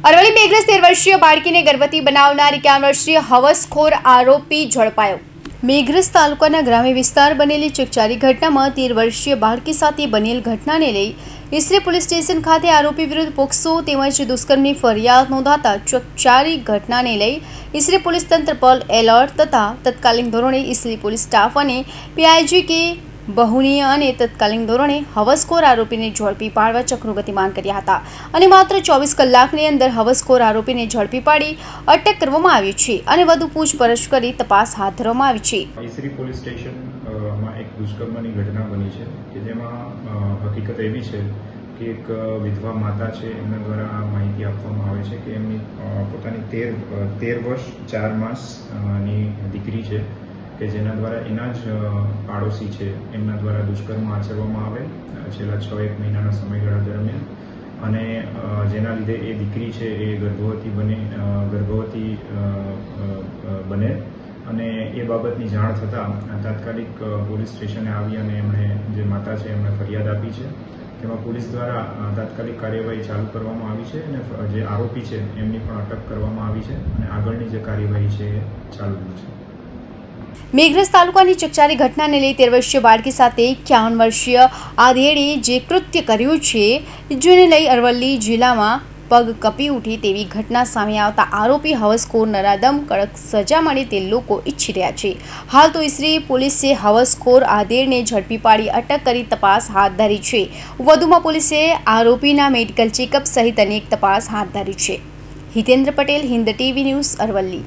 અરવલ્લી મેઘરસ તેર વર્ષીય બાળકીને ગર્ભવતી બનાવનાર એકાવન વર્ષીય હવસખોર આરોપી ઝડપાયો. મેઘરસ તાલુકાના ગ્રામ્ય વિસ્તાર બનેલી ચકચારી ઘટનામાં તેર વર્ષીય બાળકી સાથે બનેલ ઘટનાને લઈ ઇસરી પોલીસ સ્ટેશન ખાતે આરોપી વિરુદ્ધ પોક્સો તેમજ દુષ્કર્મની ફરિયાદ નોંધાતા ચકચારી ઘટનાને લઈ ઇસરી પોલીસ તંત્ર પર એલર્ટ તથા તત્કાલીન ધોરણે ઇસરી પોલીસ સ્ટાફ અને પીઆઈજી કે બહુનીય અને તત્કાલીન ધોરણે હવસખોર આરોપીને ઝડપી પાડવા ચક્રો ગતિમાન કર્યા હતા. અને માત્ર ચોવીસ કલાકની અંદર હવસખોર આરોપીને ઝડપી પાડી અટક કરવામાં આવી છે અને વધુ પૂછપરછ કરી તપાસ હાથ ધરવામાં આવી છે. દુષ્કર્મની ઘટના બની છે કે જેમાં હકીકત એવી છે કે એક વિધવા માતા છે, એમના દ્વારા માહિતી આપવામાં આવે છે કે એમની પોતાની તેર તેર વર્ષ, ચાર માસની દીકરી છે. કે જેના દ્વારા એના જ પાડોશી છે, એમના દ્વારા દુષ્કર્મ આચરવામાં આવે છેલ્લા છ એક મહિનાના સમયગાળા દરમિયાન. અને જેના લીધે એ દીકરી છે, એ ગર્ભવતી બને ગર્ભવતી બને. અને એ બાબતની જાણ થતાં તાત્કાલિક પોલીસ સ્ટેશને આવી અને એમણે જે માતા છે, એમણે ફરિયાદ આપી છે. તેમાં પોલીસ દ્વારા તાત્કાલિક કાર્યવાહી ચાલુ કરવામાં આવી છે અને જે આરોપી છે, એમની પણ અટક કરવામાં આવી છે અને આગળની જે કાર્યવાહી છે, એ ચાલુ છે. મેઘરજ તાલુકાની ચકચારી ઘટનાને લઈ તેર વર્ષીય બાળકી સાથે એકાવન વર્ષીય આધેડે જે કૃત્ય કર્યું છે, જેને લઈ અરવલ્લી જિલ્લામાં પગ કપી ઉઠી તેવી ઘટના સામે આવતા આરોપી હવસખોર નરાદમ, કડક સજા મળે તે લોકો ઈચ્છી રહ્યા છે. હાલ તો ઇસરી પોલીસે હવસખોર આધેડને ઝડપી પાડી અટક કરી તપાસ હાથ ધરી છે. વધુમાં પોલીસે આરોપીના મેડિકલ ચેકઅપ સહિત અનેક તપાસ હાથ ધરી છે. Hitendra Patel, Hind TV news, Aravalli.